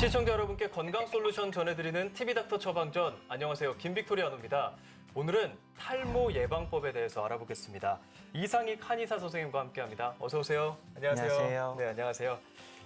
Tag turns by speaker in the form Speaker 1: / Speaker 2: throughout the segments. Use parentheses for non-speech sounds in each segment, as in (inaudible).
Speaker 1: 시청자 여러분께 건강 솔루션 전해드리는 TV 닥터 처방전 안녕하세요 김빅토리아노입니다. 오늘은 탈모 예방법에 대해서 알아보겠습니다. 이상익 한의사 선생님과 함께합니다. 어서 오세요. 안녕하세요.
Speaker 2: 안녕하세요.
Speaker 1: 네 안녕하세요.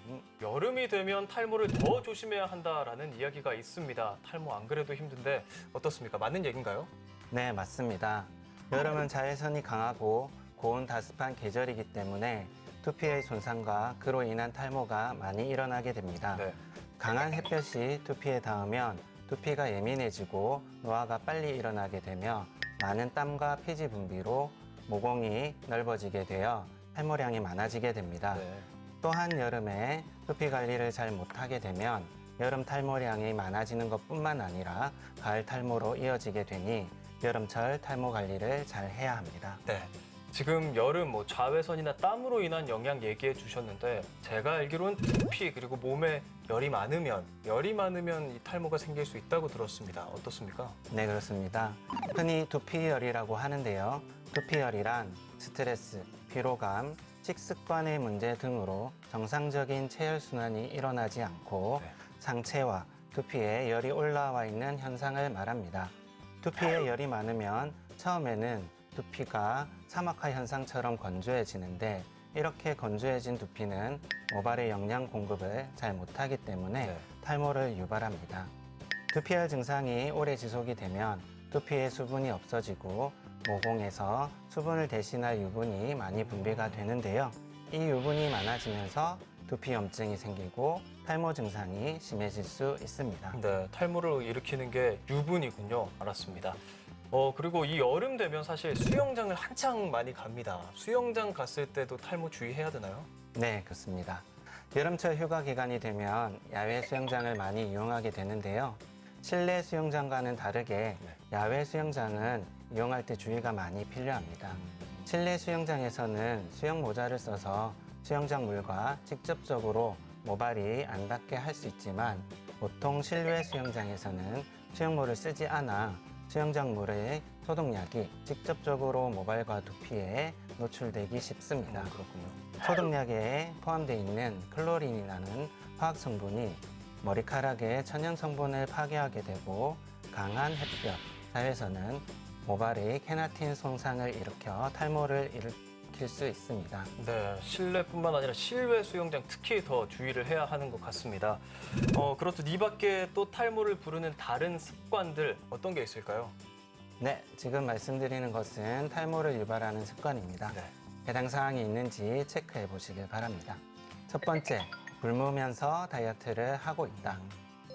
Speaker 1: 음, 여름이 되면 탈모를 더 조심해야 한다라는 이야기가 있습니다. 탈모 안 그래도 힘든데 어떻습니까? 맞는 얘기인가요?
Speaker 2: 네, 맞습니다. 여름은 자외선이 강하고 고온 다습한 계절이기 때문에 두피의 손상과 그로 인한 탈모가 많이 일어나게 됩니다.
Speaker 1: 네.
Speaker 2: 강한 햇볕이 두피에 닿으면 두피가 예민해지고 노화가 빨리 일어나게 되며 많은 땀과 피지 분비로 모공이 넓어지게 되어 탈모량이 많아지게 됩니다.
Speaker 1: 네.
Speaker 2: 또한 여름에 두피 관리를 잘 못하게 되면 여름 탈모량이 많아지는 것뿐만 아니라 가을 탈모로 이어지게 되니 여름철 탈모 관리를 잘 해야 합니다.
Speaker 1: 네. 지금 여름 뭐 자외선이나 땀으로 인한 영향 얘기해 주셨는데 제가 알기로는 두피 그리고 몸에 열이 많으면 열이 많으면 이 탈모가 생길 수 있다고 들었습니다. 어떻습니까?
Speaker 2: 네, 그렇습니다. 흔히 두피열이라고 하는데요. 두피열이란 스트레스, 피로감, 식습관의 문제 등으로 정상적인 체혈순환이 일어나지 않고
Speaker 1: 네.
Speaker 2: 상체와 두피에 열이 올라와 있는 현상을 말합니다. 두피에 열이 많으면 처음에는 두피가 사막화 현상처럼 건조해지는데 이렇게 건조해진 두피는 모발의 영양 공급을 잘 못하기 때문에
Speaker 1: 네.
Speaker 2: 탈모를 유발합니다. 두피열 증상이 오래 지속이 되면 두피에 수분이 없어지고 모공에서 수분을 대신할 유분이 많이 분비가 되는데요. 이 유분이 많아지면서 두피염증이 생기고 탈모 증상이 심해질 수 있습니다.
Speaker 1: 네, 탈모를 일으키는 게 유분이군요. 알았습니다. 어, 그리고 이 여름 되면 사실 수영장을 한창 많이 갑니다. 수영장 갔을 때도 탈모 주의해야 되나요?
Speaker 2: 네, 그렇습니다. 여름철 휴가 기간이 되면 야외 수영장을 많이 이용하게 되는데요. 실내 수영장과는 다르게
Speaker 1: 네.
Speaker 2: 야외 수영장은 이용할 때 주의가 많이 필요합니다. 실내 수영장에서는 수영 모자를 써서 수영장 물과 직접적으로 모발이 안 닿게 할 수 있지만 보통 실외 수영장에서는 수영모를 쓰지 않아 수영장 물의 소독약이 직접적으로 모발과 두피에 노출되기 쉽습니다.
Speaker 1: 음, 그렇군요.
Speaker 2: 소독약에 포함되어 있는 클로린이라는 화학 성분이 머리카락의 천연 성분을 파괴하게 되고 강한 햇볕, 자외선은 모발의 케라틴 손상을 일으켜 탈모를 일으킬 수 있습니다.
Speaker 1: 네, 실내뿐만 아니라 실외 수영장 특히 더 주의를 해야 하는 것 같습니다. 어, 그렇듯 이 밖에 또 탈모를 부르는 다른 습관들 어떤 게 있을까요?
Speaker 2: 네, 지금 말씀드리는 것은 탈모를 유발하는 습관입니다.
Speaker 1: 네.
Speaker 2: 해당 사항이 있는지 체크해 보시길 바랍니다. 첫 번째, 굶으면서 다이어트를 하고 있다.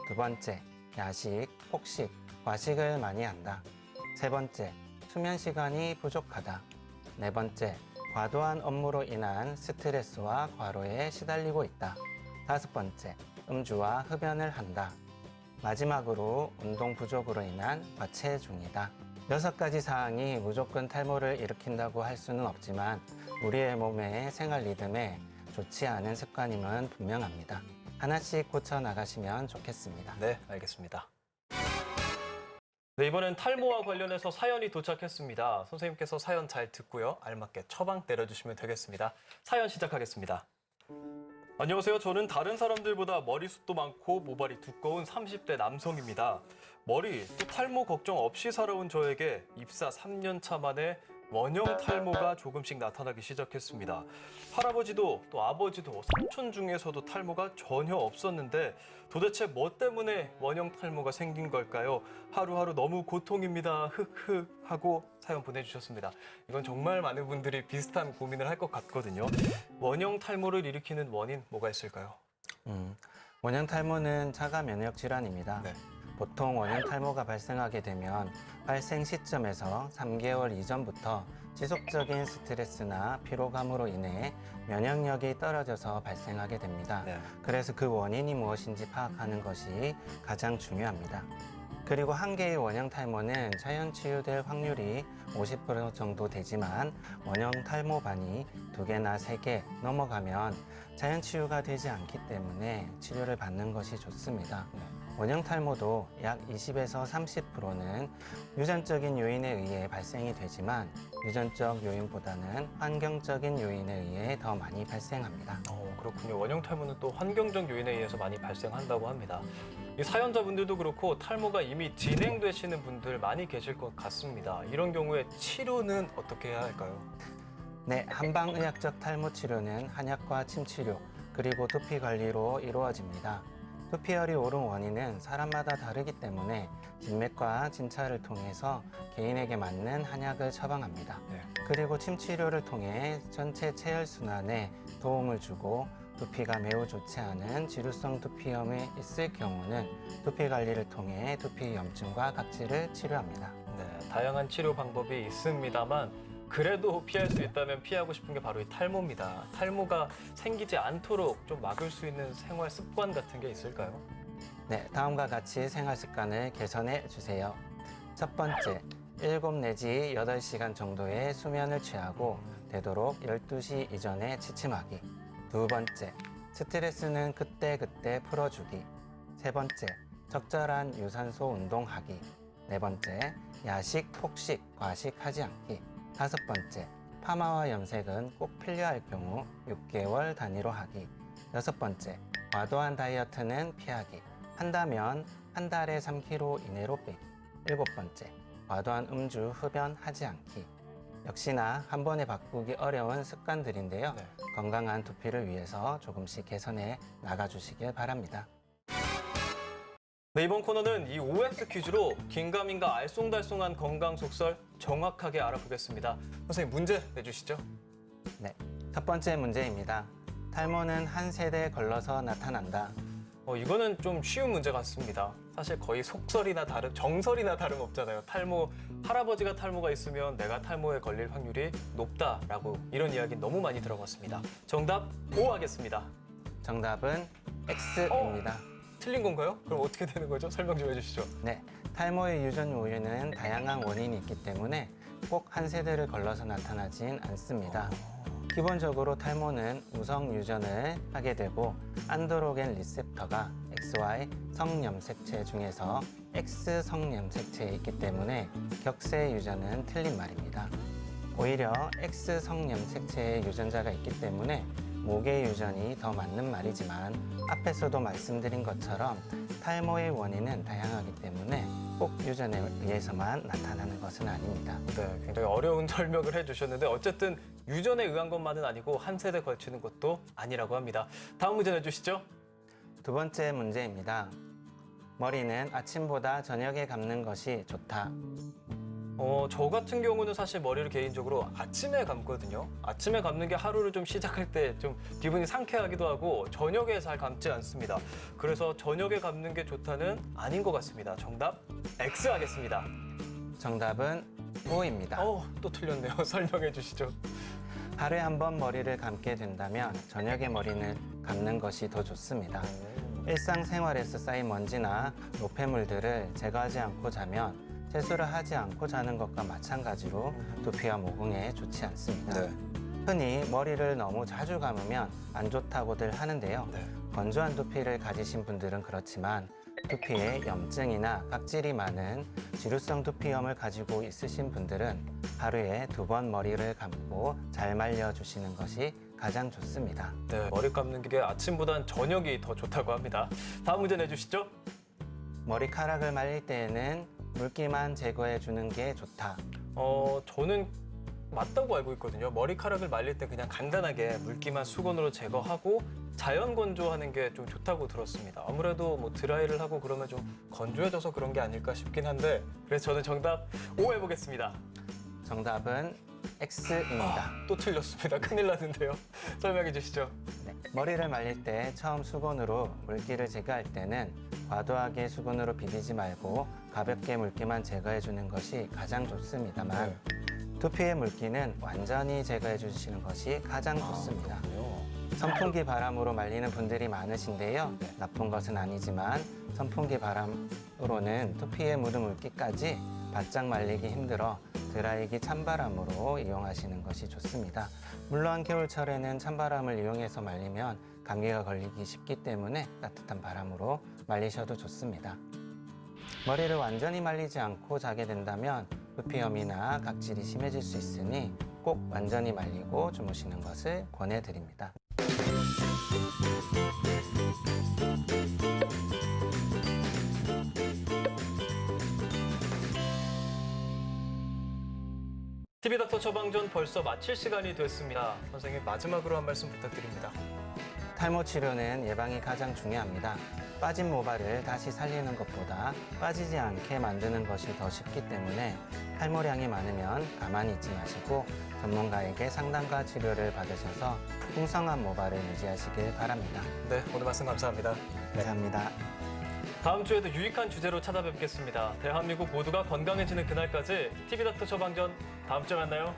Speaker 2: 두 번째, 야식, 폭식, 과식을 많이 한다. 세 번째, 수면 시간이 부족하다. 네 번째, 과도한 업무로 인한 스트레스와 과로에 시달리고 있다. 다섯 번째, 음주와 흡연을 한다. 마지막으로 운동 부족으로 인한 과체중이다. 여섯 가지 사항이 무조건 탈모를 일으킨다고 할 수는 없지만 우리의 몸의 생활 리듬에 좋지 않은 습관임은 분명합니다. 하나씩 고쳐 나가시면 좋겠습니다.
Speaker 1: 네, 알겠습니다. 네, 이번엔 탈모와 관련해서 사연이 도착했습니다. 선생님께서 사연 잘 듣고요. 알맞게 처방 내려주시면 되겠습니다. 사연 시작하겠습니다. 안녕하세요. 저는 다른 사람들보다 머리숱도 많고 모발이 두꺼운 30대 남성입니다. 머리 또 탈모 걱정 없이 살아온 저에게 입사 3년 차 만에 원형 탈모가 조금씩 나타나기 시작했습니다. 할아버지도 또 아버지도 삼촌 중에서도 탈모가 전혀 없었는데 도대체 뭐 때문에 원형 탈모가 생긴 걸까요? 하루하루 너무 고통입니다. 흑흑 하고 사연 보내주셨습니다. 이건 정말 많은 분들이 비슷한 고민을 할 것 같거든요. 원형 탈모를 일으키는 원인 뭐가 있을까요?
Speaker 2: 음, 원형 탈모는 자가 면역 질환입니다.
Speaker 1: 네.
Speaker 2: 보통 원형 탈모가 발생하게 되면 발생 시점에서 3개월 이전부터 지속적인 스트레스나 피로감으로 인해 면역력이 떨어져서 발생하게 됩니다.
Speaker 1: 네.
Speaker 2: 그래서 그 원인이 무엇인지 파악하는 것이 가장 중요합니다. 그리고 한 개의 원형 탈모는 자연 치유될 확률이 50% 정도 되지만 원형 탈모반이 두 개나 세 개 넘어가면 자연 치유가 되지 않기 때문에 치료를 받는 것이 좋습니다. 원형 탈모도 약 20에서 30%는 유전적인 요인에 의해 발생이 되지만 유전적 요인보다는 환경적인 요인에 의해 더 많이 발생합니다.
Speaker 1: 어, 그렇군요. 원형 탈모는 또 환경적 요인에 의해서 많이 발생한다고 합니다. 이 사연자분들도 그렇고 탈모가 이미 진행되시는 분들 많이 계실 것 같습니다. 이런 경우에 치료는 어떻게 해야 할까요?
Speaker 2: 네, 한방의학적 탈모 치료는 한약과 침치료 그리고 두피 관리로 이루어집니다. 두피열이 오른 원인은 사람마다 다르기 때문에 진맥과 진찰을 통해서 개인에게 맞는 한약을 처방합니다.
Speaker 1: 네.
Speaker 2: 그리고 침치료를 통해 전체 체열 순환에 도움을 주고 두피가 매우 좋지 않은 지루성 두피염이 있을 경우는 두피 관리를 통해 두피 염증과 각질을 치료합니다.
Speaker 1: 네, 다양한 치료 방법이 있습니다만 그래도 피할 수 있다면 피하고 싶은 게 바로 이 탈모입니다. 탈모가 생기지 않도록 좀 막을 수 있는 생활 습관 같은 게 있을까요?
Speaker 2: 네, 다음과 같이 생활 습관을 개선해 주세요. 첫 번째, 7 내지 8시간 정도의 수면을 취하고 되도록 12시 이전에 취침하기. 두 번째, 스트레스는 그때그때 풀어주기. 세 번째, 적절한 유산소 운동하기. 네 번째, 야식, 폭식, 과식하지 않기. 다섯 번째, 파마와 염색은 꼭 필요할 경우 6개월 단위로 하기. 여섯 번째, 과도한 다이어트는 피하기. 한다면 한 달에 3kg 이내로 빼기. 일곱 번째, 과도한 음주, 흡연 하지 않기. 역시나 한 번에 바꾸기 어려운 습관들인데요.
Speaker 1: 네.
Speaker 2: 건강한 두피를 위해서 조금씩 개선해 나가주시길 바랍니다.
Speaker 1: 네, 이번 코너는 이 OX 퀴즈로 긴가민가 알쏭달쏭한 건강 속설 정확하게 알아보겠습니다. 선생님 문제 내주시죠.
Speaker 2: 네. 첫 번째 문제입니다. 탈모는 한 세대에 걸러서 나타난다.
Speaker 1: 어, 이거는 좀 쉬운 문제 같습니다. 사실 거의 속설이나 다름, 정설이나 다름 없잖아요. 탈모, 할아버지가 탈모가 있으면 내가 탈모에 걸릴 확률이 높다라고 이런 이야기 너무 많이 들어봤습니다. 정답 O 하겠습니다.
Speaker 2: 정답은 X입니다.
Speaker 1: 틀린 건가요? 그럼 어떻게 되는 거죠? 설명 좀 해주시죠.
Speaker 2: 네, 탈모의 유전 요인은 다양한 원인이 있기 때문에 꼭 한 세대를 걸러서 나타나진 않습니다. 기본적으로 탈모는 우성 유전을 하게 되고 안드로겐 리셉터가 XY 성염색체 중에서 X 성염색체에 있기 때문에 격세 유전은 틀린 말입니다. 오히려 X 성염색체의 유전자가 있기 때문에 모계 유전이 더 맞는 말이지만 앞에서도 말씀드린 것처럼 탈모의 원인은 다양하기 때문에 꼭 유전에 의해서만 나타나는 것은 아닙니다.
Speaker 1: 네, 굉장히 어려운 (laughs) 설명을 해주셨는데 어쨌든 유전에 의한 것만은 아니고 한 세대 걸치는 것도 아니라고 합니다. 다음 문제 내주시죠.
Speaker 2: 두 번째 문제입니다. 머리는 아침보다 저녁에 감는 것이 좋다.
Speaker 1: 어, 저 같은 경우는 사실 머리를 개인적으로 아침에 감거든요. 아침에 감는 게 하루를 좀 시작할 때 좀 기분이 상쾌하기도 하고 저녁에 잘 감지 않습니다. 그래서 저녁에 감는 게 좋다는 아닌 것 같습니다. 정답 X 하겠습니다.
Speaker 2: 정답은 O입니다.
Speaker 1: 어, 또 틀렸네요. (laughs) 설명해 주시죠.
Speaker 2: 하루에 한 번 머리를 감게 된다면 저녁에 머리는 감는 것이 더 좋습니다. 일상생활에서 쌓인 먼지나 노폐물들을 제거하지 않고 자면 세수를 하지 않고 자는 것과 마찬가지로 두피와 모공에 좋지 않습니다.
Speaker 1: 네.
Speaker 2: 흔히 머리를 너무 자주 감으면 안 좋다고들 하는데요.
Speaker 1: 네.
Speaker 2: 건조한 두피를 가지신 분들은 그렇지만 두피에 염증이나 각질이 많은 지루성 두피염을 가지고 있으신 분들은 하루에 두 번 머리를 감고 잘 말려주시는 것이 가장 좋습니다.
Speaker 1: 네, 머리 감는 게 아침보단 저녁이 더 좋다고 합니다. 다음 문제 내주시죠.
Speaker 2: 머리카락을 말릴 때에는 물기만 제거해 주는 게 좋다.
Speaker 1: 어, 저는 맞다고 알고 있거든요. 머리카락을 말릴 때 그냥 간단하게 물기만 수건으로 제거하고 자연 건조하는 게 좀 좋다고 들었습니다. 아무래도 뭐 드라이를 하고 그러면 좀 건조해져서 그런 게 아닐까 싶긴 한데 그래서 저는 정답 O 해보겠습니다.
Speaker 2: 정답은 X입니다.
Speaker 1: 아, 또 틀렸습니다. 큰일 났는데요. (laughs) 설명해 주시죠.
Speaker 2: 네. 머리를 말릴 때 처음 수건으로 물기를 제거할 때는 과도하게 수건으로 비비지 말고 가볍게 물기만 제거해 주는 것이 가장 좋습니다만 두피의 물기는 완전히 제거해 주시는 것이 가장 좋습니다. 선풍기 바람으로 말리는 분들이 많으신데요. 나쁜 것은 아니지만 선풍기 바람으로는 두피에 묻은 물기까지 바짝 말리기 힘들어 드라이기 찬바람으로 이용하시는 것이 좋습니다. 물론 겨울철에는 찬바람을 이용해서 말리면 감기가 걸리기 쉽기 때문에 따뜻한 바람으로 말리셔도 좋습니다. 머리를 완전히 말리지 않고 자게 된다면 두피염이나 각질이 심해질 수 있으니 꼭 완전히 말리고 주무시는 것을 권해드립니다.
Speaker 1: TV 닥터 처방전 벌써 마칠 시간이 됐습니다. 선생님 마지막으로 한 말씀 부탁드립니다.
Speaker 2: 탈모 치료는 예방이 가장 중요합니다. 빠진 모발을 다시 살리는 것보다 빠지지 않게 만드는 것이 더 쉽기 때문에 탈모량이 많으면 가만히 있지 마시고 전문가에게 상담과 치료를 받으셔서 풍성한 모발을 유지하시길 바랍니다.
Speaker 1: 네, 오늘 말씀 감사합니다.
Speaker 2: 감사합니다.
Speaker 1: 다음 주에도 유익한 주제로 찾아뵙겠습니다. 대한민국 모두가 건강해지는 그날까지 TV 닥터 처방전 다음 주에 만나요.